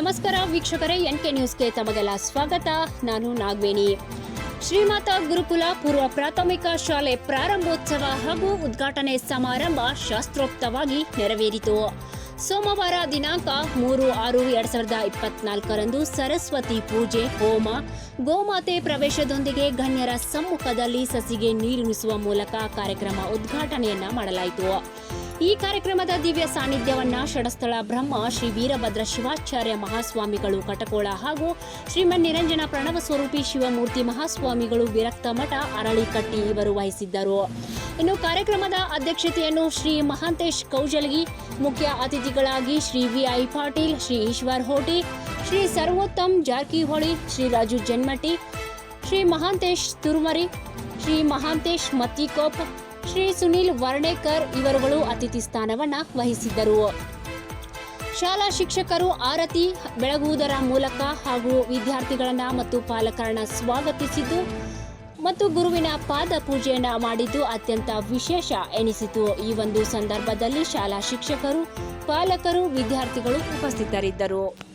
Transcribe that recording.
ನಮಸ್ಕಾರ ವೀಕ್ಷಕರೇ, N K ನ್ಯೂಸ್ಗೆ ತಮಗೆಲ್ಲ ಸ್ವಾಗತ. ನಾನು ನಾಗವೇಣಿ. ಶ್ರೀಮಾತ ಗುರುಕುಲ ಪೂರ್ವ ಪ್ರಾಥಮಿಕ ಶಾಲೆ ಪ್ರಾರಂಭೋತ್ಸವ ಹಾಗೂ ಉದ್ಘಾಟನೆ ಸಮಾರಂಭ ಶಾಸ್ತ್ರೋಕ್ತವಾಗಿ ನೆರವೇರಿತು. ಸೋಮವಾರ ದಿನಾಂಕ ಮೂರು ಆರು ಎರಡ್ ಸಾವಿರದ ಇಪ್ಪತ್ನಾಲ್ಕರಂದು ಸರಸ್ವತಿ ಪೂಜೆ, ಹೋಮ, ಗೋಮಾತೆ ಪ್ರವೇಶದೊಂದಿಗೆ ಗಣ್ಯರ ಸಮ್ಮುಖದಲ್ಲಿ ಸಸಿಗೆ ನೀರುಣಿಸುವ ಮೂಲಕ ಕಾರ್ಯಕ್ರಮ ಉದ್ಘಾಟನೆಯನ್ನ ಮಾಡಲಾಯಿತು. ಈ ಕಾರ್ಯಕ್ರಮದ ದಿವ್ಯ ಸಾನ್ನಿಧ್ಯವನ್ನ ಷಡಸ್ಥಳ ಬ್ರಹ್ಮ, ಶ್ರೀ ವೀರಭದ್ರ ಶಿವಾಚಾರ್ಯ ಮಹಾಸ್ವಾಮಿಗಳು ಕಟಕೋಳ ಹಾಗೂ ಶ್ರೀಮನ್ ನಿರಂಜನ ಪ್ರಣವ ಸ್ವರೂಪಿ ಶಿವಮೂರ್ತಿ ಮಹಾಸ್ವಾಮಿಗಳು ವಿರಕ್ತ ಮಠ ಅರಳಿಕಟ್ಟಿ ಇವರು ವಹಿಸಿದ್ದರು. ಇನ್ನು ಕಾರ್ಯಕ್ರಮದ ಅಧ್ಯಕ್ಷತೆಯನ್ನು ಶ್ರೀ ಮಹಾಂತೇಶ್ ಕೌಜಲಗಿ, ಮುಖ್ಯ ಅತಿಥಿಗಳಾಗಿ ಶ್ರೀ ವಿಐ ಪಾಟೀಲ್, ಶ್ರೀ ಈಶ್ವರ್ ಹೋಟಿ, ಶ್ರೀ ಸರ್ವೋತ್ತಮ್ ಜಾರಕಿಹೊಳಿ, ಶ್ರೀ ರಾಜು ಜನ್ಮಟಿ ಶ್ರೀ ಮಹಾಂತೇಶ್ ತುರುಮರಿ, ಶ್ರೀ ಮಹಾಂತೇಶ್ ಮತ್ತಿಕೋಪ್, ಶ್ರೀ ಸುನೀಲ್ ವರ್ಣೇಕರ್ ಇವರುಗಳು ಅತಿಥಿ ಸ್ಥಾನವನ್ನ ವಹಿಸಿದ್ದರು. ಶಾಲಾ ಶಿಕ್ಷಕರು ಆರತಿ ಬೆಳಗುವುದರ ಮೂಲಕ ಹಾಗೂ ವಿದ್ಯಾರ್ಥಿಗಳನ್ನ ಮತ್ತು ಪಾಲಕರನ್ನ ಸ್ವಾಗತಿಸಿದ್ದು ಮತ್ತು ಗುರುವಿನ ಪಾದ ಪೂಜೆಯನ್ನ ಮಾಡಿದ್ದು ಅತ್ಯಂತ ವಿಶೇಷ ಎನಿಸಿತು. ಈ ಒಂದು ಸಂದರ್ಭದಲ್ಲಿ ಶಾಲಾ ಶಿಕ್ಷಕರು, ಪಾಲಕರು, ವಿದ್ಯಾರ್ಥಿಗಳು ಉಪಸ್ಥಿತರಿದ್ದರು.